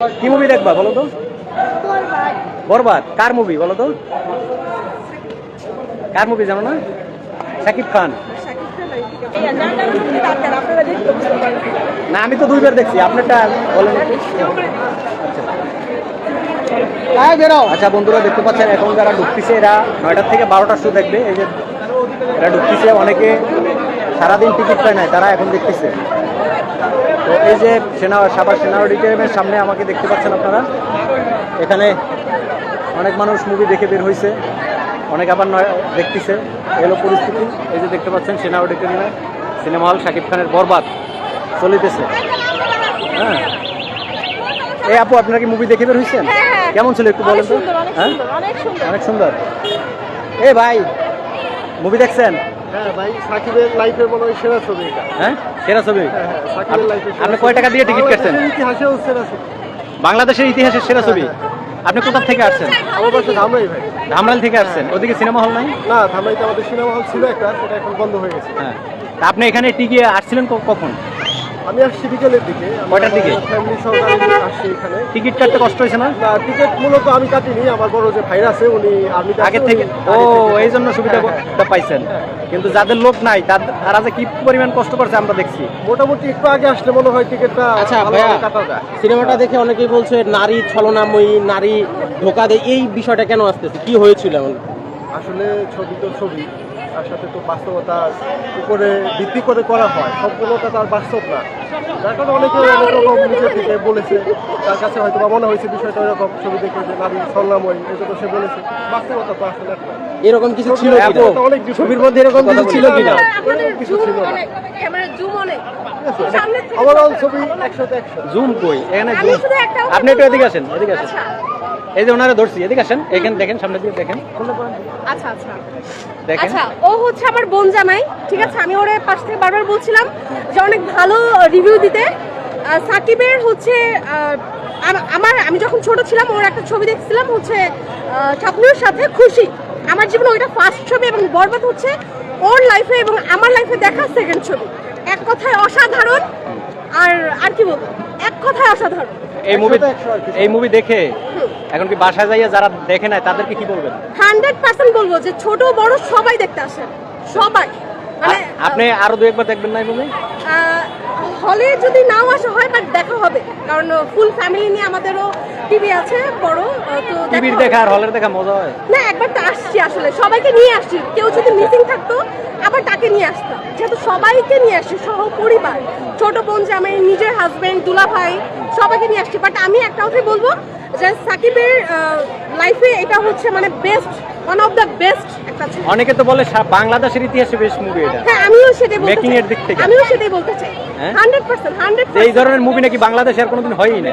কি মুভি দেখবা বলো তো? বরবাদ। কার মুভি বলো তো? কার মুভি জানো না? শাকিব খান। না আমি তো দুইবার দেখছি। আপনারটা বলেন। আচ্ছা। আচ্ছা বন্ধুরা দেখতে পাচ্ছেন এখন যারা ঢুকতেছে এরা নয়টার থেকে বারোটার শো দেখবে। এই যে এরা ঢুকতেছে অনেকে সারাদিন টিকিট পায় নাই তারা এখন দেখতেছে। এই যে সেনা সাবার সেনা অডিটোরিয়ামের সামনে আমাকে দেখতে পাচ্ছেন আপনারা। এখানে অনেক মানুষ মুভি দেখে বের হয়েছে অনেক আবার নয় দেখতেছে। এলো পরিস্থিতি এই যে দেখতে পাচ্ছেন সেনা অডিটোরিয়ামে। সিনেমা হল শাকিব খানের বরবাদ চলিতেছে। হ্যাঁ। এই আপু আপনারা কি মুভি দেখে বের হয়েছেন হ্যাঁ, হ্যাঁ। কেমন ছিল একটু বলেন তো? হ্যাঁ? অনেক সুন্দর। অনেক সুন্দর। এ ভাই মুভি দেখছেন? হ্যাঁ ভাই সাকিবের লাইফের মনে হয় সেরা ছবি এটা। হ্যাঁ? সেরা ছবি? হ্যাঁ, সাকিবের লাইফের আপনি কয় টাকা দিয়ে টিকিট কাটছেন? বাংলাদেশের ইতিহাসেও সেরা ছবি। বাংলাদেশের ইতিহাসের সেরা ছবি? আপনি কোথা থেকে আসছেন? আমার পাশে ধামরাই ভাই। ধামরাল থেকে আসছেন? ওদিকে সিনেমা হল নাই? না ধামরাইতে আমাদের সিনেমা হল ছিল একটা সেটা এখন বন্ধ হয়ে গেছে। হ্যাঁ। আপনি এখানে টিকিয়ে আসছিলেন কখন? আমি আসছি বিকেলের দিকে। কয়টার দিকে? ফ্যামিলি সহকারে আসছি এখানে। টিকিট কাটতে কষ্ট হয়েছে না? না টিকিট মূলত আমি কাটিনি। আমার বড় যে ভাইরা আছে উনি আমি আগে থেকে ও এই জন্য সুবিধাটা পাইছেন। কিন্তু যাদের লোক নাই তার- তারা যে কি পরিমাণ কষ্ট করছে আমরা দেখছি। মোটামুটি একটু আগে আসলে মনে হয় টিকিটটা আচ্ছা, ভাইয়া। সিনেমাটা দেখে অনেকেই বলছে নারী ছলনাময়ী নারী ধোকা দেয়। এই বিষয়টা কেন আসতেছে? কি হয়েছিল এমন? আসলে ছবি তো ছবি। তার সাথে তো বাস্তবতার উপরে ভিত্তি করে করা হয়। সম্পূর্ণটা তার বাস্তব না। যার কারণে অনেকে অনেক রকম নিজের থেকে বলেছে। তার কাছে হয়তো বা মনে হয়েছে বিষয়টা এরকম ছবি দেখে যে নারী স্বর্ণাময়ী এটা তো সে বলেছে। বাস্তবতা তো আসলে একটা। এরকম কিছু ছিল অনেক ছবির মধ্যে এরকম কিছু ছিল কিনা? কিছু ছিল না। অনেক ওভারঅল ছবি একশোতে একশো। জুম কই? এখানে আপনি একটু এদিকে আসেন এদিকে আসেন। আচ্ছা। এই যে ওনারা ধরছি এদিকে আসেন এখানে দেখেন সামনে দিয়ে দেখেন। আচ্ছা আচ্ছা। দেখেন। আচ্ছা ও হচ্ছে আমার বোন জামাই ঠিক আছে? আমি ওরে পাশ থেকে বারবার বলছিলাম যে অনেক ভালো রিভিউ দিতে। সাকিবের হচ্ছে আমার আমি যখন ছোট ছিলাম ওর একটা ছবি দেখছিলাম হচ্ছে ঠাকুরের সাথে খুশি। আমার জীবনে ওইটা ফার্স্ট ছবি এবং বরবাদ হচ্ছে ওর লাইফে এবং আমার লাইফে দেখা সেকেন্ড ছবি। এক কথায় অসাধারণ। আর আর কি বলব? এক কথায় অসাধারণ। এই মুভি। এই মুভি দেখে এখন কি বাসায় যাইয়া যারা দেখে নাই তাদেরকে কি বলবেন? হান্ড্রেড পার্সেন্ট বলব যে ছোট বড় সবাই দেখতে আসে সবাই। মানে আপনি আরও দু একবার দেখবেন না মুভি হলে যদি নাও আসা হয় বাট দেখা হবে। কারণ ফুল ফ্যামিলি নিয়ে আমাদেরও টিভি আছে বড় তো টিভির দেখা আর হলের দেখা মজা হয়। না একবার তো আসছি আসলে। সবাইকে নিয়ে আসছি। কেউ যদি মিসিং থাকতো আবার তাকে নিয়ে আসতাম। যেহেতু সবাইকে নিয়ে আসছি সহ পরিবার ছোট বোন যে আমার নিজের হাজব্যান্ড দুলা ভাই সবাইকে নিয়ে আসছি। বাট আমি একটা কথাই বলব যে সাকিবের লাইফে এটা হচ্ছে মানে best one of the best একটা ছবি। অনেকে তো বলে বাংলাদেশের ইতিহাসে বেশ মুভি এটা। হ্যাঁ আমিও সেটাই বলতে এর দিক থেকে। আমিও সেটাই বলতে চাই। হ্যাঁ? হান্ড্রেড পার্সেন্ট হান্ড্রেড যে এই ধরনের মুভি নাকি বাংলাদেশে আর কোনোদিন হয়ই না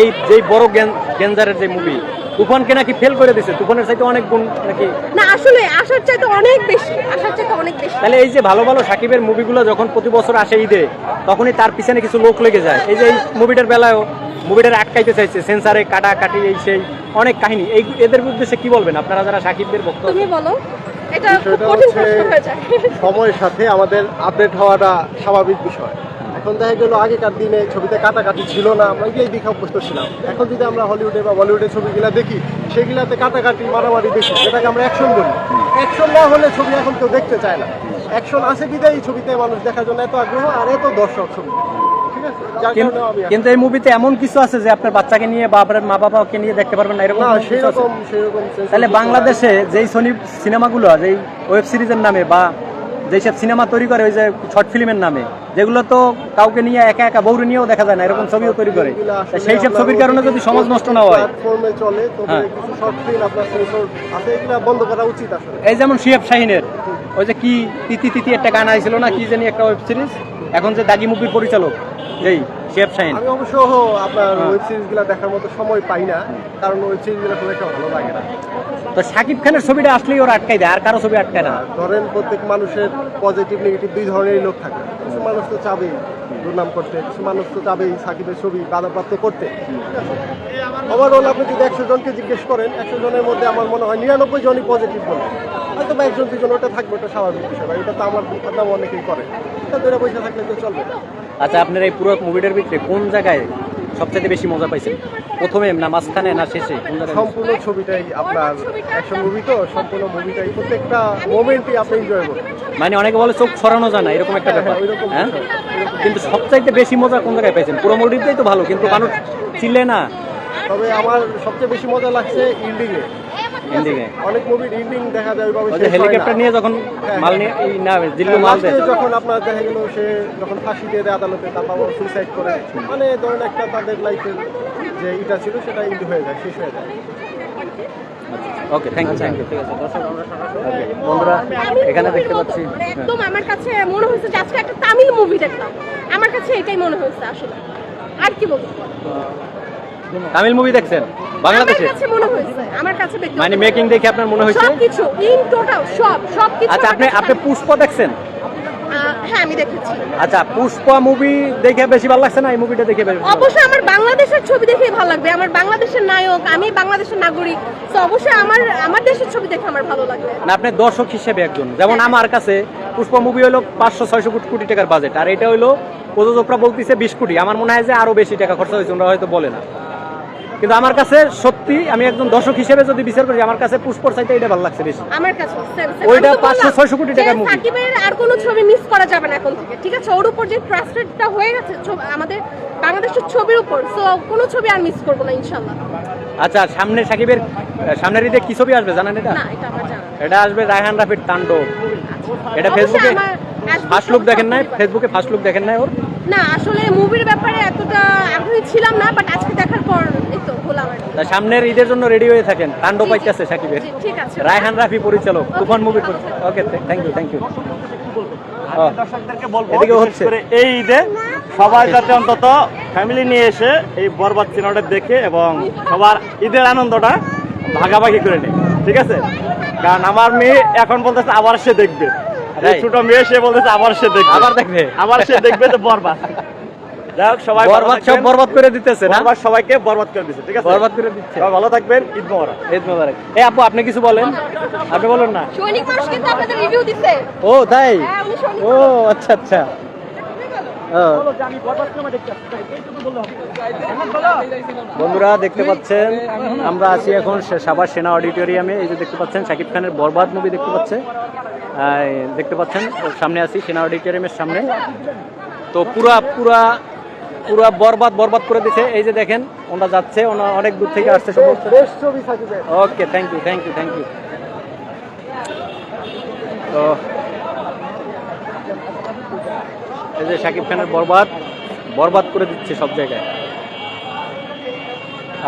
এই যে বড় গ্যাঞ্জারের যে মুভি তুফানকে নাকি ফেল করে দিছে। তুফানের চাইতে অনেক গুণ নাকি না আসলে আসার চাইতে অনেক বেশি। আসার চাইতে অনেক বেশি। তাহলে এই যে ভালো ভালো সাকিবের মুভিগুলো যখন প্রতি বছর আসে ঈদে তখনই তার পিছনে কিছু লোক লেগে যায়। এই যে এই মুভিটার বেলায়ও মুভিটার আটকাইতে চাইছে সেন্সারে কাটা কাটি এই সেই অনেক কাহিনী। এই এদের উদ্দেশ্যে কি বলবেন? আপনারা যারা সাকিবদের ভক্ত তুমি বলো। এটা কঠিন হচ্ছে প্রশ্ন হয়ে যায়। সময়ের সাথে আমাদের আপডেট হওয়াটা স্বাভাবিক বিষয়। এখন দেখা গেল আগেকার দিনে ছবিতে কাটাকাটি ছিল না আমরা গিয়ে দেখে অভ্যস্ত ছিলাম। এখন যদি আমরা হলিউডে বা বলিউডের ছবিগুলো দেখি সেগুলাতে কাটাকাটি মারামারি দেখি সেটাকে আমরা অ্যাকশন বলি। অ্যাকশন না হলে ছবি এখন কেউ দেখতে চায় না। অ্যাকশন আছে বিদায় এই ছবিতে মানুষ দেখার জন্য এত আগ্রহ আর এত দর্শক ছবি। কিন্তু এই মুভিতে এমন কিছু আছে যে আপনার বাচ্চাকে নিয়ে বা আপনার মা বাবাকে নিয়ে দেখতে পারবেন না এরকম তাহলে বাংলাদেশে যেই সনি সিনেমাগুলো যেই ওয়েব সিরিজের নামে বা যেসব সিনেমা তৈরি করে ওই যে শর্ট ফিল্মের নামে যেগুলো তো কাউকে নিয়ে একা একা বৌরে নিয়েও দেখা যায় না এরকম ছবিও তৈরি করে। সেই সব ছবির কারণে যদি সমাজ নষ্ট না হয়। হ্যাঁ। এই যেমন শিয়াব শাহিনের ওই যে কি তিতি তিতি একটা গান আইছিল না কি জানি একটা ওয়েব সিরিজ এখন যে দাগি মুভির পরিচালক এই শিয়াব শাহিন। আমি অবশ্য আপনার হ্যাঁ। ওয়েব সিরিজগুলো দেখার মতো সময় পাই না কারণ ওয়েব সিরিজগুলো খুব একটা ভালো লাগে না। তো সাকিব খানের ছবিটা আসলেই ওরা আটকাই দেয় আর কারও ছবি আটকায় না। ধরেন প্রত্যেক মানুষের পজিটিভ নেগেটিভ দুই ধরনেরই লোক থাকে। কিছু মানুষ তো চাবেই দুর্নাম করতে কিছু মানুষ তো চাবেই সাকিবের ছবি বাধাপ্রাপ্ত করতে। ওভারঅল আপনি যদি একশো জনকে জিজ্ঞেস করেন একশো জনের মধ্যে আমার মনে হয় নিরানব্বই জনই পজিটিভ বলে। হয়তো বা একজন দুজন ওটা থাকবে ওটা স্বাভাবিক বিষয় এটা তো আমার কথা অনেকেই করে। এটা ধরে পয়সা থাকলে তো চলবে। আচ্ছা আপনার এই পুরো মুভিটার ভিতরে কোন জায়গায় সবচেয়ে বেশি মজা পাইছেন? প্রথমে না মাঝখানে না শেষে? সম্পূর্ণ ছবিটাই আপনার অ্যাকশন মুভি তো সম্পূর্ণ মুভিটাই প্রত্যেকটা মোমেন্টই আপনি এনজয় করবেন। মানে অনেকে বলে চোখ ছড়ানো যায় না এরকম একটা ব্যাপার। হ্যাঁ, হ্যাঁ। কিন্তু সবচাইতে বেশি মজা কোন জায়গায় পাইছেন? পুরো মুভিটাই তো ভালো কিন্তু মানুষ চিল্লে না। তবে আমার সবচেয়ে বেশি মজা লাগছে ইন্ডিংয়ে অনেক মুভির ইন্ডিং দেখা যায় ওইভাবে হয়। হেলিকপ্টার নিয়ে যখন হ্যাঁ, মাল হ্যাঁ। নিয়ে না দিল্লি মাল দেয়। যখন আপনার দেখা গেল সে যখন ফাঁসি দিয়ে দেয় আদালতে তারপর সুইসাইড করে। মানে ধরেন একটা তাদের লাইফের যে এটা ছিল সেটা ইন্ডি হয়ে যায় শেষ হয়ে যায়। Okay thank you thank you ঠিক আছে দর্শক আমরা Okay, বন্ধুরা এখানে দেখতে পাচ্ছি মানে হ্যাঁ। একদম আমার কাছে মনে হয়েছে যে আজকে একটা তামিল মুভি দেখলাম। আমার কাছে এটাই মনে হয়েছে আসলে। আর কি বলব? তামিল মুভি দেখছেন? বাংলাদেশে? আমার কাছে মনে মেকিং দেখে আপনার মনে হয়েছে? সবকিছু ইন টোটাল সব সবকিছু আচ্ছা আপনি আপনি পুষ্প দেখছেন? হ্যাঁ আমি দেখেছি। আচ্ছা পুষ্প মুভি দেখে বেশি ভালো লাগছে না? এই মুভিটা দেখে বেশি অবশ্যই আমার বাংলাদেশের ছবি দেখেই ভালো লাগবে। আমার বাংলাদেশের নায়ক আমি বাংলাদেশের নাগরিক। তো অবশ্যই আমার আমার দেশের ছবি দেখে আমার ভালো লাগবে। না আপনি দর্শক হিসেবে একজন। যেমন আমার কাছে পুষ্প মুভি হলো পাঁচশো ছয়শো কোটি কোটি টাকার বাজেট আর এটা হলো প্রযোজকরা বলতেছে বিশ কোটি। আমার মনে হয় যে আরও বেশি টাকা খরচা হয়েছে ওরা হয়তো বলে না। কিন্তু আমার কাছে সত্যি আমি একজন দর্শক হিসেবে যদি বিচার করি আমার কাছে পুষ্পর চাইতে এটা ভালো লাগছে বেশি আমার কাছে. ওইটা আমি তো 500 600 কোটি টাকার movie। সাকিবের আর কোনো ছবি মিস করা যাবে না এখন থেকে ঠিক আছে ওর উপর যে ট্রাস্টেডটা হয়ে গেছে আমাদের বাংলাদেশের ছবির উপর সো কোনো ছবি আর মিস করব না ইনশাল্লাহ আচ্ছা সামনে সাকিবের সামনের ঈদে কি ছবি আসবে জানেন এটা না এটা আমার জানা। এটা আসবে রায়হান রাফির তাণ্ডব এটা ফেসবুকে ফার্স্ট লুক দেখেন নাই ফেসবুকে ফার্স্ট লুক দেখেন নাই ওর না আসলে মুভির ব্যাপারে এতটা আগ্রহী ছিলাম না বাট আজকে দেখার পর এই তো হলাম আর সামনের ঈদের জন্য রেডি হয়ে থাকেন। তাণ্ডব পাইতেছে সাকিবের। ঠিক আছে। রায়হান রাফি পরিচালক Toofan movie okay thank you thank you দর্শকদেরকে বলব হচ্ছে। এই ঈদে সবাই যাতে অন্তত ফ্যামিলি নিয়ে এসে এই বরবাদ সিনেমাটা দেখে এবং সবার ঈদের আনন্দটা ভাগাভাগি করে নেয়। ঠিক আছে? কারণ আমার মেয়ে এখন বলতেছে আবার সে দেখবে. ছোট মেয়ে সে বলতেছে আবার সে দেখবে। আবার দেখবে? আবার সে দেখবে তো বরবাদ। সবাই বরবাদ সব বরবাদ করে দিতেছে না? বরবাদ সবাইকে বরবাদ করে দিচ্ছে ঠিক আছে? বরবাদ করে দিচ্ছে। সবাই ভালো থাকবেন ঈদ মোবারক। ঈদ মোবারক। এই আপু আপনি কিছু বলেন? আপনি বলেন না। সৈনিক মানুষ কিন্তু আপনাদের রিভিউ দিতে ও তাই? হ্যাঁ, উনি সৈনিক ও আচ্ছা আচ্ছা। বন্ধুরা দেখতে পাচ্ছেন আমরা আছি এখন সে- সাভার সেনা অডিটোরিয়ামে। এই যে দেখতে পাচ্ছেন শাকিব খানের বরবাদ মুভি দেখতে পাচ্ছে। দেখতে পাচ্ছেন সামনে আছি সেনা অডিটোরিয়ামের সামনে। তো পুরা পুরা পুরা বরবাদ বরবাদ করে দিছে। এই যে দেখেন ওনারা যাচ্ছে ওনারা অনেক দূর থেকে আসছে okay thank you thank you thank you তো এই যে শাকিব খানের বরবাদ বরবাদ করে দিচ্ছে সব জায়গায়।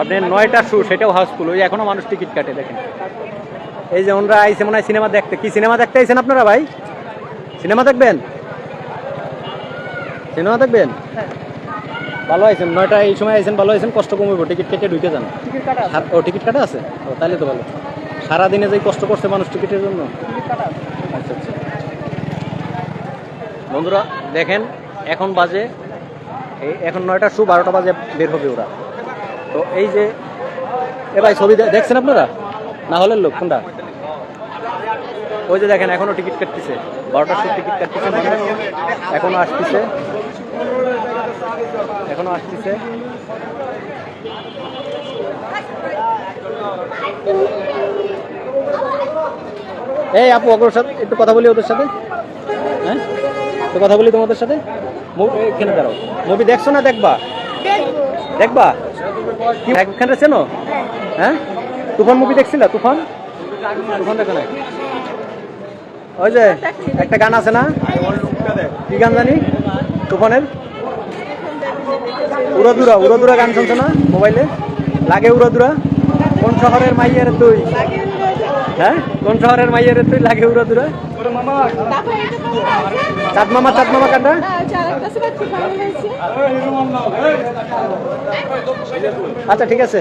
আপনি নয়টা শু সেটাও হাউসফুল ওই এখনও মানুষ টিকিট কাটে দেখেন। এই যে ওনরা আইসে মনে হয় সিনেমা দেখতে কি সিনেমা দেখতে আইছেন আপনারা ভাই? সিনেমা দেখবেন? সিনেমা দেখবেন? ভালো আইছেন নয়টা এই সময় আইছেন ভালো আইছেন কষ্ট কমবে টিকিট কেটে ঢুকে যান। ও টিকিট কাটা আছে? ও তাহলে তো ভালো। সারাদিনে যে কষ্ট করছে মানুষ টিকিটের জন্য? আচ্ছা আচ্ছা। বন্ধুরা, দেখেন, এখন বাজে, এই এখন নয়টা শু বারোটা বাজে বের হবে ওরা। তো এই যে, এ ভাই ছবি দেখছেন আপনারা? না হলের লোক, কোনটা? ওই যে দেখেন, এখনও টিকিট কাটতেছে। বারোটার শু টিকিট কাটতেছে এখনও আসতেছে। এখনও আসতেছে। এই আপু সাথে একটু কথা বলি ওদের সাথে? হ্যাঁ? একটু কথা বলি তোমাদের সাথে? মু- এখানে দাঁড়াও। মুভি দেখছ না দেখবা? দেখবা? কি একখানে চেনো? হ্যাঁ? তুফান মুভি দেখছিলা? তুফান? তুফান দেখো না ওই যে, একটা গান আছে না? কি গান জানি? তুফানের? উড়াদুরা উড়াদুরা গান শুনছো না মোবাইলে? লাগে উড়াদুরা? কোন শহরের মাইয়ের তুই? হ্যাঁ? কোন শহরের মাইয়ের তুই লাগে উড়াদুরা? চাঁদ মামা চাঁদ মামা হয়েছে। আচ্ছা ঠিক আছে।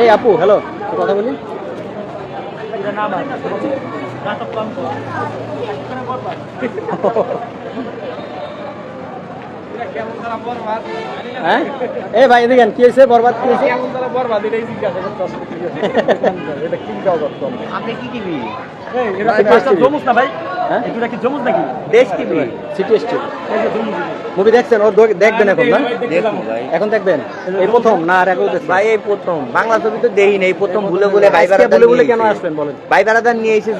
এই আপু হ্যালো কথা বলি। হ্যাঁ এই ভাই এদিকে কি হয়েছে বরবাদ কি হয়েছে হ্যাঁ এটা কি মুভি দেখছেন ও দেখবেন এখন না এখন দেখবেন এই প্রথম না আর ভাই এই প্রথম বাংলা ছবি তো দেই নাই প্রথম ভুলে ভুলে ভাই বলে নিয়ে কেন এসে। আসবেন বলেন ভাই বারাদার নিয়ে এসে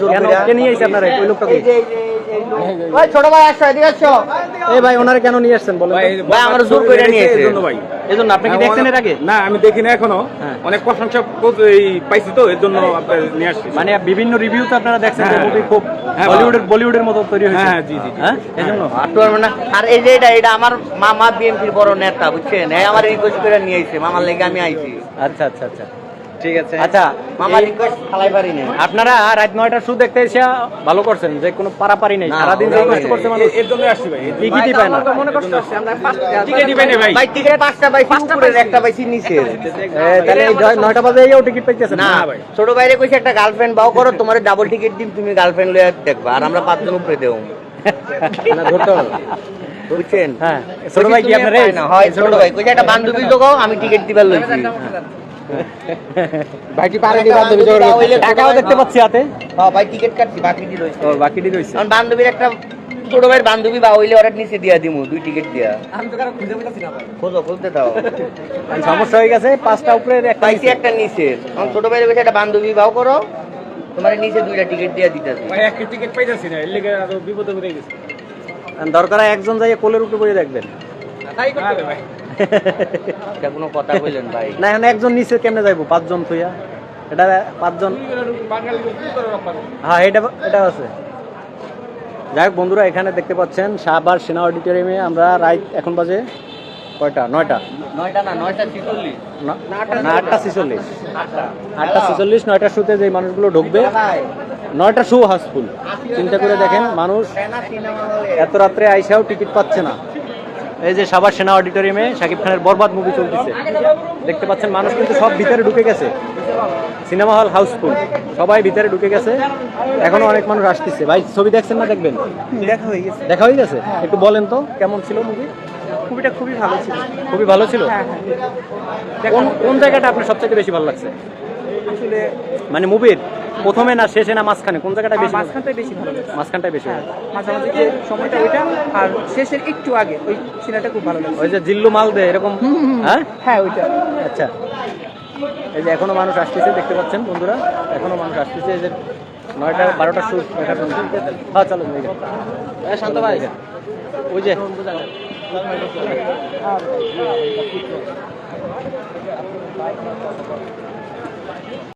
নিয়ে এসে আপনারা ওই লোকটা ওই ছোট ভাই আসো এদিকে আসো। এই ভাই ওনারে কেন নিয়ে আসছেন বলেন ভাই আমার জোর কইরা নিয়েছে এই জন্য আপনি কি দেখছেন এর আগে? না আমি দেখি না এখনও। হ্যাঁ। অনেক প্রশংসা এই পাইছি তো এর জন্য আপনার নিয়ে আসছি। মানে বিভিন্ন রিভিউ তো আপনারা দেখছেন যে হ্যাঁ। মুভি খুব হ্যাঁ, বলিউডের বলিউডের মতো তৈরি হয়েছে। হ্যাঁ, জি, জি, জি। হ্যাঁ? এই জন্য? আর তো পারবে না। আর এই যে এটা এটা আমার মামা বিএনপির বড় নেতা বুঝছেন? এই আমার রিকোয়েস্ট করে নিয়ে আইছে মামার লেগে আমি আইছি। আচ্ছা আচ্ছা আচ্ছা। ঠিক আছে। আচ্ছা মামা রিকোয়েস্ট খালাই পারি না আপনারা রাত নয়টার শু দেখতে এসে ভালো করছেন যে কোনো পারাপারি নেই। না, সারাদিন যে কষ্ট। করছে মানুষ এর জন্য আসছি ভাই টিকিটই পায় না। টিকিটই পাই না ভাই। ভাই টিকিট পাঁচটা পাইছি। উপরের একটা পাইছি নিচে তাহলে এই নয়- নয়টা বাজে এও টিকিট পাইতেছেন না ভাই। ছোট ভাইরে কইছে একটা গার্লফ্রেন্ড বাও করো তোমার ডাবল টিকিট দিম তুমি গার্লফ্রেন্ড লইয়া দেখবা আর আমরা পাঁচজন উপরে দেও না ধরতে হবে বুঝছেন হ্যাঁ ছোট ভাই কি আপনার হয় ছোট ভাই। কইছে একটা বান্ধবী জোগাও আমি টিকিট দিবার লইছি। ভাইটি পারে কি বান্ধবী টাকাও দেখতে পাচ্ছি হাতে। হ্যাঁ ভাই টিকিট কাটছি বাকি দি রইছে ও বাকিটি রয়েছে। কারণ বান্ধবীর একটা ছোট ভাইয়ের বান্ধবী বা হইলে ওরা নিচে দিয়া দিমু দুই টিকিট দিয়া। খোঁজো খুলতে দাও। সমস্যা হয়ে গেছে পাঁচটা উপরে একটা পাইছি একটা নিচে। আমার ছোট ভাইয়ের কইছে একটা বান্ধবী বাও করো তোমার নিচে দুইটা টিকিট দিয়া দিতেছি। ভাই একটা টিকিট পাইতেছি না এর লেগে আরও বিপদে পড়ে গেছি। দরকার একজন যাই কোলের উপরে বসে দেখবেন আরে ভাই। এটা কোনো কথা বললেন ভাই। না এখন একজন নিচে কেমনে যাইবো? পাঁচজন থইয়া? এটা পাঁচজন হ্যাঁ এটা এটা আছে। যাই হোক বন্ধুরা এখানে দেখতে পাচ্ছেন শাহবার সেনা অডিটোরিয়ামে আমরা রাইট এখন বাজে কয়টা? নয়টা? নয়টা না নয়টা ছিচল্লিশ। আটটা ছিচল্লিশ। আটটা। ছিচল্লিশ নয়টার শুতে যে মানুষগুলো ঢুকবে। নয়টা শু হাউসফুল চিন্তা করে দেখেন মানুষ এত রাত্রে আইসাও টিকিট পাচ্ছে না। এই যে সাবার সেনা অডিটোরিয়ামে শাকিব খানের বরবাদ মুভি চলতেছে। দেখতে পাচ্ছেন মানুষ কিন্তু সব ভিতরে ঢুকে গেছে। সিনেমা হল হাউসফুল সবাই ভিতরে ঢুকে গেছে। এখনও অনেক মানুষ আসতেছে। ভাই ছবি দেখছেন না দেখবেন? দেখা হয়ে গেছে। দেখা হয়ে গেছে? একটু বলেন তো কেমন ছিল মুভি খুবইটা খুবই ভালো ছিল। খুবই ভালো ছিল? কোন কোন জায়গাটা আপনার সবথেকে বেশি ভালো লাগছে? আসলে মানে মুভির প্রথমে না শেষে না মাঝখানে? কোন জায়গাটা বেশি মাঝখানটাই বেশি ভালো লাগছে মাঝখানটাই বেশি ভালো মাঝামাঝি যে সময়টা ওইটা আর শেষের একটু আগে ওই সিনেমাটা খুব ভালো লাগছে। ওই যে জিল্লু মাল দে এরকম? হ্যাঁ? হ্যাঁ ওইটা। আচ্ছা। এই যে এখনও মানুষ আসতেছে দেখতে পাচ্ছেন বন্ধুরা? এখনও মানুষ আসতেছে এই যে নয়টা বারোটা শুট হ্যাঁ চলো শান্ত ভাই ওই যে।